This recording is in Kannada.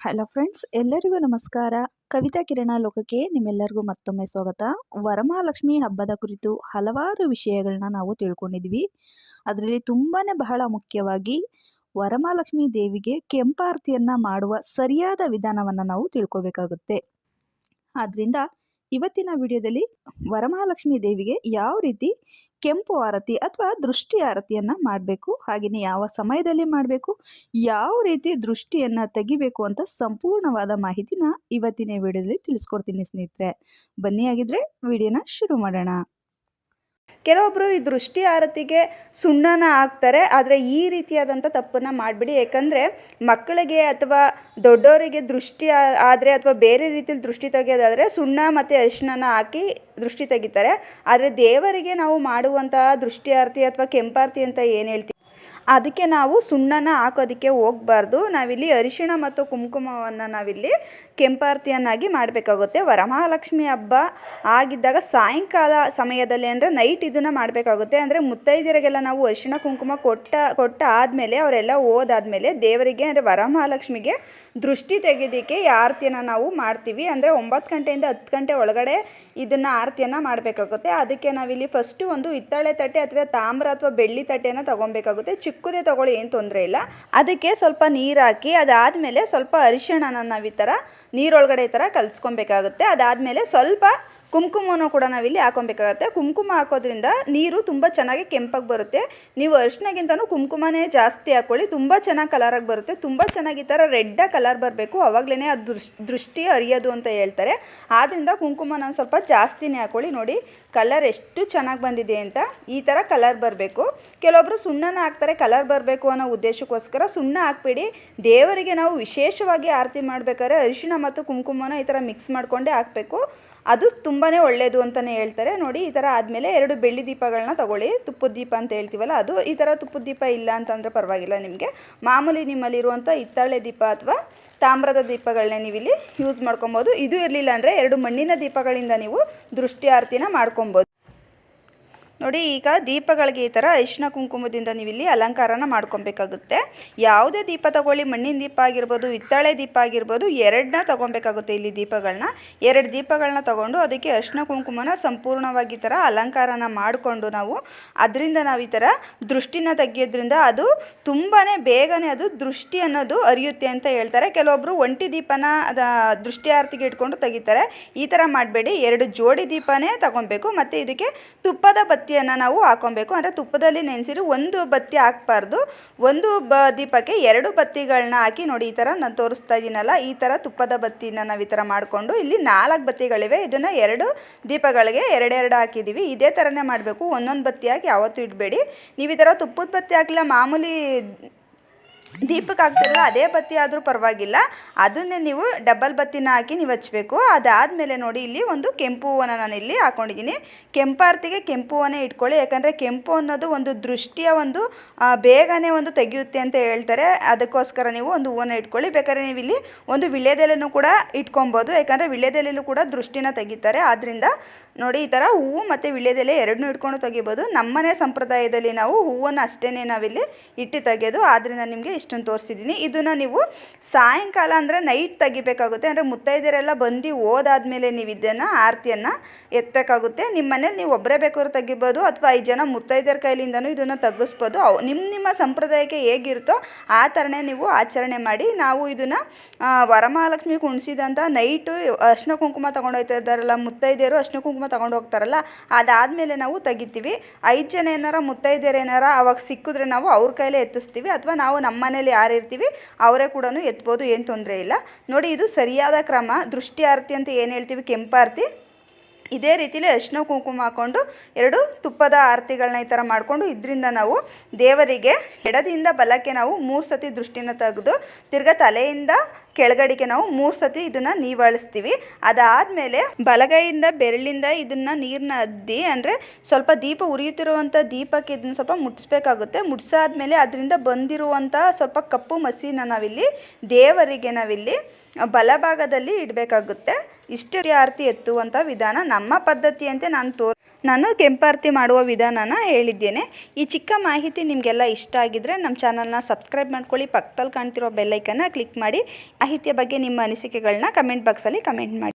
ಹಲೋ ಫ್ರೆಂಡ್ಸ್ ಎಲ್ಲರಿಗೂ ನಮಸ್ಕಾರ. ಕವಿತಾ ಕಿರಣ ಲೋಕಕ್ಕೆ ನಿಮ್ಮೆಲ್ಲರಿಗೂ ಮತ್ತೊಮ್ಮೆ ಸ್ವಾಗತ. ವರಮಹಾಲಕ್ಷ್ಮಿ ಹಬ್ಬದ ಕುರಿತು ಹಲವಾರು ವಿಷಯಗಳನ್ನ ನಾವು ತಿಳ್ಕೊಂಡಿದ್ವಿ. ಅದರಲ್ಲಿ ತುಂಬಾ ಬಹಳ ಮುಖ್ಯವಾಗಿ ವರಮಹಾಲಕ್ಷ್ಮಿ ದೇವಿಗೆ ಕೆಂಪಾರತಿಯನ್ನು ಮಾಡುವ ಸರಿಯಾದ ವಿಧಾನವನ್ನು ನಾವು ತಿಳ್ಕೊಬೇಕಾಗುತ್ತೆ. ಆದ್ದರಿಂದ ಇವತ್ತಿನ ವಿಡಿಯೋದಲ್ಲಿ ವರಮಹಾಲಕ್ಷ್ಮಿ ದೇವಿಗೆ ಯಾವ ರೀತಿ ಕೆಂಪು ಆರತಿ ಅಥವಾ ದೃಷ್ಟಿ ಆರತಿಯನ್ನು ಮಾಡಬೇಕು ಹಾಗೆಯೇ ಯಾವ ಸಮಯದಲ್ಲಿ ಮಾಡಬೇಕು, ಯಾವ ರೀತಿ ದೃಷ್ಟಿಯನ್ನು ತೆಗಿಬೇಕು ಅಂತ ಸಂಪೂರ್ಣವಾದ ಮಾಹಿತಿನ ಇವತ್ತಿನ ವಿಡಿಯೋದಲ್ಲಿ ತಿಳಿಸ್ಕೊಡ್ತೀನಿ ಸ್ನೇಹಿತರೆ. ಬನ್ನಿ ಆಗಿದ್ರೆ ವಿಡಿಯೋನ ಶುರು ಮಾಡೋಣ. ಕೆಲವೊಬ್ಬರು ಈ ದೃಷ್ಟಿ ಆರತಿಗೆ ಸುಣ್ಣನ ಹಾಕ್ತಾರೆ, ಆದರೆ ಈ ರೀತಿಯಾದಂಥ ತಪ್ಪನ್ನು ಮಾಡಿಬಿಡಿ. ಯಾಕಂದರೆ ಮಕ್ಕಳಿಗೆ ಅಥವಾ ದೊಡ್ಡವರಿಗೆ ದೃಷ್ಟಿ ಆದರೆ ಅಥವಾ ಬೇರೆ ರೀತಿಯಲ್ಲಿ ದೃಷ್ಟಿ ತೆಗೆಯೋದಾದರೆ ಸುಣ್ಣ ಮತ್ತು ಅರಿಶಿಣನ ಹಾಕಿ ದೃಷ್ಟಿ ತೆಗಿತಾರೆ. ಆದರೆ ದೇವರಿಗೆ ನಾವು ಮಾಡುವಂತಹ ದೃಷ್ಟಿ ಆರತಿ ಅಥವಾ ಕೆಂಪಾರತಿ ಅಂತ ಏನು ಹೇಳ್ತೀವಿ ಅದಕ್ಕೆ ನಾವು ಸುಣ್ಣನ ಹಾಕೋದಕ್ಕೆ ಹೋಗಬಾರ್ದು. ನಾವಿಲ್ಲಿ ಅರಿಶಿಣ ಮತ್ತು ಕುಂಕುಮವನ್ನು ನಾವಿಲ್ಲಿ ಕೆಂಪಾರತಿಯನ್ನಾಗಿ ಮಾಡಬೇಕಾಗುತ್ತೆ. ವರಮಹಾಲಕ್ಷ್ಮಿ ಹಬ್ಬ ಆಗಿದ್ದಾಗ ಸಾಯಂಕಾಲ ಸಮಯದಲ್ಲಿ ಅಂದರೆ ನೈಟ್ ಇದನ್ನು ಮಾಡಬೇಕಾಗುತ್ತೆ. ಅಂದರೆ ಮುತ್ತೈದೆಯರಿಗೆಲ್ಲ ನಾವು ಅರಿಶಿಣ, ಕುಂಕುಮ ಕೊಟ್ಟ ಕೊಟ್ಟ ಆದಮೇಲೆ ಅವರೆಲ್ಲ ಓದಾದಮೇಲೆ ದೇವರಿಗೆ ಅಂದರೆ ವರಮಹಾಲಕ್ಷ್ಮಿಗೆ ದೃಷ್ಟಿ ತೆಗೆಯೋದಕ್ಕೆ ಈ ಆರತಿಯನ್ನು ನಾವು ಮಾಡ್ತೀವಿ. ಅಂದರೆ ಒಂಬತ್ತು ಗಂಟೆಯಿಂದ ಹತ್ತು ಗಂಟೆ ಒಳಗಡೆ ಇದನ್ನು ಆರತಿಯನ್ನು ಮಾಡಬೇಕಾಗುತ್ತೆ. ಅದಕ್ಕೆ ನಾವಿಲ್ಲಿ ಫಸ್ಟು ಒಂದು ಹಿತ್ತಾಳೆ ತಟ್ಟೆ ಅಥವಾ ತಾಮ್ರ ಅಥವಾ ಬೆಳ್ಳಿ ತಟ್ಟೆನ ತೊಗೊಬೇಕಾಗುತ್ತೆ. ಚಿಕ್ಕದೇ ತೊಗೊಳ್ಳಿ, ಏನು ತೊಂದರೆ ಇಲ್ಲ. ಅದಕ್ಕೆ ಸ್ವಲ್ಪ ನೀರು ಹಾಕಿ, ಅದಾದಮೇಲೆ ಸ್ವಲ್ಪ ಅರಿಶಿಣನ ನಾವು ಈ ಥರ ನೀರೊಳಗಡೆ ಈ ಥರ ಕಲಿಸ್ಕೊಬೇಕಾಗುತ್ತೆ. ಅದಾದಮೇಲೆ ಸ್ವಲ್ಪ ಕುಂಕುಮನೂ ಕೂಡ ನಾವಿಲ್ಲಿ ಹಾಕೊಬೇಕಾಗತ್ತೆ. ಕುಂಕುಮ ಹಾಕೋದ್ರಿಂದ ನೀರು ತುಂಬ ಚೆನ್ನಾಗಿ ಕೆಂಪಾಗಿ ಬರುತ್ತೆ. ನೀವು ಅರಿಶಿನಗಿಂತನೂ ಕುಂಕುಮನೇ ಜಾಸ್ತಿ ಹಾಕ್ಕೊಳ್ಳಿ. ತುಂಬ ಚೆನ್ನಾಗಿ ಕಲರಾಗಿ ಬರುತ್ತೆ. ತುಂಬ ಚೆನ್ನಾಗಿ ಈ ಥರ ರೆಡ್ಡಾಗಿ ಕಲರ್ ಬರಬೇಕು. ಅವಾಗಲೇ ಅದು ದೃಶ್ ದೃಷ್ಟಿ ಅರಿಯೋದು ಅಂತ ಹೇಳ್ತಾರೆ. ಆದ್ದರಿಂದ ಕುಂಕುಮನ ಸ್ವಲ್ಪ ಜಾಸ್ತಿನೇ ಹಾಕ್ಕೊಳ್ಳಿ. ನೋಡಿ ಕಲರ್ ಎಷ್ಟು ಚೆನ್ನಾಗಿ ಬಂದಿದೆ ಅಂತ ಈ ಥರ ಕಲರ್ ಬರಬೇಕು. ಕೆಲವೊಬ್ಬರು ಸುಣ್ಣನ ಹಾಕ್ತಾರೆ ಕಲರ್ ಬರಬೇಕು ಅನ್ನೋ ಉದ್ದೇಶಕ್ಕೋಸ್ಕರ ಸುಣ್ಣ ಹಾಕ್ಬೇಡಿ. ದೇವರಿಗೆ ನಾವು ವಿಶೇಷವಾಗಿ ಆರತಿ ಮಾಡಬೇಕಾದ್ರೆ ಅರಿಶಿಣ ಮತ್ತು ಕುಂಕುಮನ ಈ ಥರ ಮಿಕ್ಸ್ ಮಾಡಿಕೊಂಡೇ ಹಾಕಬೇಕು. ಅದು ತುಂಬಾ ಒಳ್ಳೆಯದು ಅಂತಲೇ ಹೇಳ್ತಾರೆ. ನೋಡಿ, ಈ ಥರ ಆದಮೇಲೆ ಎರಡು ಬೆಳ್ಳಿ ದೀಪಗಳನ್ನ ತಗೊಳ್ಳಿ. ತುಪ್ಪದ ದೀಪ ಅಂತ ಹೇಳ್ತೀವಲ್ಲ, ಅದು ಈ ಥರ ತುಪ್ಪದ ದೀಪ ಇಲ್ಲ ಅಂತಂದರೆ ಪರವಾಗಿಲ್ಲ ನಿಮಗೆ. ಮಾಮೂಲಿ ನಿಮ್ಮಲ್ಲಿರುವಂಥ ಹಿತ್ತಾಳೆ ದೀಪ ಅಥವಾ ತಾಮ್ರದ ದೀಪಗಳನ್ನೇ ನೀವಿಲ್ಲಿ ಯೂಸ್ ಮಾಡ್ಕೊಬೋದು. ಇದು ಇರಲಿಲ್ಲ ಅಂದರೆ ಎರಡು ಮಣ್ಣಿನ ದೀಪಗಳಿಂದ ನೀವು ದೃಷ್ಟಿ ಆರತಿನ ಮಾಡ್ಕೊಬೋದು. ನೋಡಿ, ಈಗ ದೀಪಗಳಿಗೆ ಈ ಥರ ಅರಿಶಿನ ಕುಂಕುಮದಿಂದ ನೀವು ಇಲ್ಲಿ ಅಲಂಕಾರನ ಮಾಡ್ಕೊಬೇಕಾಗುತ್ತೆ. ಯಾವುದೇ ದೀಪ ತಗೊಳ್ಳಿ, ಮಣ್ಣಿನ ದೀಪ ಆಗಿರ್ಬೋದು, ಹಿತ್ತಾಳೆ ದೀಪ ಆಗಿರ್ಬೋದು ಎರಡನ್ನ ತೊಗೊಬೇಕಾಗುತ್ತೆ ಇಲ್ಲಿ ದೀಪಗಳನ್ನ ಎರಡು ದೀಪಗಳನ್ನ ತಗೊಂಡು ಅದಕ್ಕೆ ಅರಿಶಿನ ಕುಂಕುಮನ ಸಂಪೂರ್ಣವಾಗಿ ಈ ಥರ ಅಲಂಕಾರನ ಮಾಡಿಕೊಂಡು ನಾವು ಅದರಿಂದ ನಾವು ಈ ಥರ ದೃಷ್ಟಿನ ತೆಗೆಯೋದ್ರಿಂದ ಅದು ತುಂಬಾ ಬೇಗನೆ ಅದು ದೃಷ್ಟಿ ಅನ್ನೋದು ಅರಿಯುತ್ತೆ ಅಂತ ಹೇಳ್ತಾರೆ. ಕೆಲವೊಬ್ಬರು ಒಂಟಿ ದೀಪನ ಅದ ದೃಷ್ಟಿ ಆರತಿಗೆ ಇಟ್ಕೊಂಡು ತೆಗಿತಾರೆ. ಈ ಥರ ಮಾಡಬೇಡಿ. ಎರಡು ಜೋಡಿ ದೀಪನೇ ತಗೊಬೇಕು. ಮತ್ತು ಇದಕ್ಕೆ ತುಪ್ಪದ ಬತ್ತಿಯನ್ನು ನಾವು ಹಾಕೊಬೇಕು. ಅಂದರೆ ತುಪ್ಪದಲ್ಲಿ ನೆನೆಸಿರು ಒಂದು ಬತ್ತಿ ಹಾಕ್ಬಾರ್ದು. ಒಂದು ಬ ದೀಪಕ್ಕೆ ಎರಡು ಬತ್ತಿಗಳನ್ನ ಹಾಕಿ ನೋಡಿ, ಈ ಥರ ನಾನು ತೋರಿಸ್ತಾ ಇದ್ದೀನಲ್ಲ ಈ ಥರ ತುಪ್ಪದ ಬತ್ತಿನ ನಾವು ಈ ಥರ ಮಾಡಿಕೊಂಡು ಇಲ್ಲಿ ನಾಲ್ಕು ಬತ್ತಿಗಳಿವೆ. ಇದನ್ನು ಎರಡು ದೀಪಗಳಿಗೆ ಎರಡೆರಡು ಹಾಕಿದ್ದೀವಿ ಇದೇ ಥರನೇ ಮಾಡಬೇಕು. ಒಂದೊಂದು ಬತ್ತಿ ಹಾಕಿ ಯಾವತ್ತೂ ಇಡಬೇಡಿ. ನೀವು ಈ ಥರ ತುಪ್ಪದ ಬತ್ತಿ ಹಾಕಿಲ್ಲ ಮಾಮೂಲಿ ದೀಪಕ್ಕೆ ಹಾಕ್ತಿರಲ್ಲ ಅದೇ ಬತ್ತಿ ಆದರೂ ಪರವಾಗಿಲ್ಲ. ಅದನ್ನೇ ನೀವು ಡಬಲ್ ಬತ್ತಿನ ಹಾಕಿ ನೀವು ಹಚ್ಚಬೇಕು ಅದಾದಮೇಲೆ ನೋಡಿ, ಇಲ್ಲಿ ಒಂದು ಕೆಂಪು ಹೂವನ್ನು ನಾನು ಇಲ್ಲಿ ಹಾಕ್ಕೊಂಡಿದ್ದೀನಿ ಕೆಂಪಾರ್ತಿಗೆ ಕೆಂಪು ಹೂವನ್ನೇ ಇಟ್ಕೊಳ್ಳಿ. ಯಾಕಂದರೆ ಕೆಂಪು ಅನ್ನೋದು ಒಂದು ದೃಷ್ಟಿಯ ಒಂದು ಬೇಗನೆ ಒಂದು ತೆಗೆಯುತ್ತೆ ಅಂತ ಹೇಳ್ತಾರೆ. ಅದಕ್ಕೋಸ್ಕರ ನೀವು ಒಂದು ಹೂವನ್ನು ಇಟ್ಕೊಳ್ಳಿ. ಬೇಕಾದ್ರೆ ನೀವು ಇಲ್ಲಿ ಒಂದು ವಿಳ್ಯದೆಲೆನೂ ಕೂಡ ಇಟ್ಕೊಬೋದು. ಯಾಕಂದರೆ ವಿಳ್ಯದೆಲೆಯಲ್ಲೂ ಕೂಡ ದೃಷ್ಟಿನ ತೆಗಿತಾರೆ. ಆದ್ದರಿಂದ ನೋಡಿ, ಈ ಥರ ಹೂವು ಮತ್ತು ವಿಳ್ಯದೆಲೆ ಎರಡನ್ನೂ ಇಟ್ಕೊಂಡು ತೆಗಿಬೋದು. ನಮ್ಮನೆ ಸಂಪ್ರದಾಯದಲ್ಲಿ ನಾವು ಹೂವನ್ನು ಅಷ್ಟೇ ನಾವಿಲ್ಲಿ ಇಟ್ಟು ತೆಗೆಯೋದು ಆದ್ದರಿಂದ ನಿಮಗೆ ಇಷ್ಟೊಂದು ತೋರಿಸಿದ್ದೀನಿ. ಇದನ್ನು ನೀವು ಸಾಯಂಕಾಲ ಅಂದರೆ ನೈಟ್ ತೆಗಿಬೇಕಾಗುತ್ತೆ. ಅಂದರೆ ಮುತ್ತೈದೆಯರೆಲ್ಲ ಬಂದು ಓದಾದ್ಮೇಲೆ ನೀವು ಇದನ್ನು, ಆರತಿಯನ್ನು ಎತ್ತಬೇಕಾಗುತ್ತೆ ನಿಮ್ಮ ಮನೇಲಿ ನೀವು ಒಬ್ಬರೇ ಬೇಕಾದ್ರೂ ತೆಗಿಬೋದು ಅಥವಾ ಐದು ಜನ ಮುತ್ತೈದೆಯರ ಕೈಲಿಂದನೂ ಇದನ್ನು ತಗ್ಗಿಸ್ಬೋದು ಅವು ನಿಮ್ಮ ನಿಮ್ಮ ಸಂಪ್ರದಾಯಕ್ಕೆ ಹೇಗಿರುತ್ತೋ ಆ ಥರನೇ ನೀವು ಆಚರಣೆ ಮಾಡಿ, ನಾವು ಇದನ್ನು ವರಮಹಾಲಕ್ಷ್ಮಿ ಕುಣಿಸಿದಂಥ ನೈಟು ಅರ್ಶಿನ ಕುಂಕುಮ ತೊಗೊಂಡೋಗ್ತಾ ಇದ್ದಾರಲ್ಲ, ಮುತ್ತೈದೆಯರು ಅರ್ಶಿನ ಕುಂಕುಮ ತೊಗೊಂಡು ಹೋಗ್ತಾರಲ್ಲ ಅದಾದಮೇಲೆ ನಾವು ತೆಗಿತೀವಿ. ಐದು ಜನ ಏನಾರ, ಮುತ್ತೈದೆಯರು ಏನಾರ ಅವಾಗ ಸಿಕ್ಕಿದ್ರೆ ನಾವು ಅವ್ರ ಕೈಲೇ ಎತ್ತಿಸ್ತೀವಿ, ಅಥವಾ ನಾವು ನಮ್ಮ ಮನೇಲಿ ಯಾರು ಇರ್ತೀವಿ, ಅವರೇ ಕೂಡ ಎತ್ಬೋದು, ಏನು ತೊಂದರೆ ಇಲ್ಲ. ನೋಡಿ, ಇದು ಸರಿಯಾದ ಕ್ರಮ. ದೃಷ್ಟಿ ಆರತಿ ಅಂತ ಏನು ಹೇಳ್ತೀವಿ? ಕೆಂಪಾರತಿ ಇದೇ ರೀತಿಲಿ ಅರಿಶಿನ ಕುಂಕುಮ ಹಾಕ್ಕೊಂಡು ಎರಡು ತುಪ್ಪದ ಆರತಿಗಳನ್ನ ಈ ಥರ ಮಾಡಿಕೊಂಡು ಇದರಿಂದ ನಾವು ದೇವರಿಗೆ ಎಡದಿಂದ ಬಲಕ್ಕೆ ನಾವು ಮೂರು ಸತಿ ದೃಷ್ಟಿನ ತೆಗೆದು ತಿರ್ಗ ತಲೆಯಿಂದ ಕೆಳಗಡೆಗೆ ನಾವು ಮೂರು ಸತಿ ಇದನ್ನು ನೀವಾಳಿಸ್ತೀವಿ. ಅದಾದ್ಮೇಲೆ ಬಲಗೈಯಿಂದ ಬೆರಳಿಂದ ಇದನ್ನು ನೀರನ್ನ ಅದ್ದಿ ಅಂದರೆ ಸ್ವಲ್ಪ ದೀಪ ಉರಿಯುತ್ತಿರುವಂಥ ದೀಪಕ್ಕೆ ಇದನ್ನ ಸ್ವಲ್ಪ ಮುಟ್ಸ್ಬೇಕಾಗುತ್ತೆ. ಮುಟ್ಸಾದ್ಮೇಲೆ ಅದರಿಂದ ಬಂದಿರುವಂಥ ಸ್ವಲ್ಪ ಕಪ್ಪು ಮಸಿನ ನಾವಿಲ್ಲಿ, ದೇವರಿಗೆ ನಾವಿಲ್ಲಿ ಬಲಭಾಗದಲ್ಲಿ ಇಡಬೇಕಾಗುತ್ತೆ. ಇಷ್ಟು ಆರತಿ ಎತ್ತುವಂಥ ವಿಧಾನ ನಮ್ಮ ಪದ್ಧತಿಯಂತೆ ನಾನು ತೋರ್ ನಾನು ಕೆಂಪಾರತಿ ಮಾಡುವ ವಿಧಾನನ ಹೇಳಿದ್ದೇನೆ. ಈ ಚಿಕ್ಕ ಮಾಹಿತಿ ನಿಮಗೆಲ್ಲ ಇಷ್ಟ ಆಗಿದ್ದರೆ ನಮ್ಮ ಚಾನಲ್ನ ಸಬ್ಸ್ಕ್ರೈಬ್ ಮಾಡ್ಕೊಳ್ಳಿ, ಪಕ್ಕದಲ್ಲಿ ಕಾಣ್ತಿರೋ ಬೆಲ್ಲೈಕನ್ನ ಕ್ಲಿಕ್ ಮಾಡಿ. ಮಾಹಿತಿಯ ಬಗ್ಗೆ ನಿಮ್ಮ ಅನಿಸಿಕೆಗಳನ್ನ ಕಮೆಂಟ್ ಬಾಕ್ಸಲ್ಲಿ ಕಮೆಂಟ್ ಮಾಡಿ.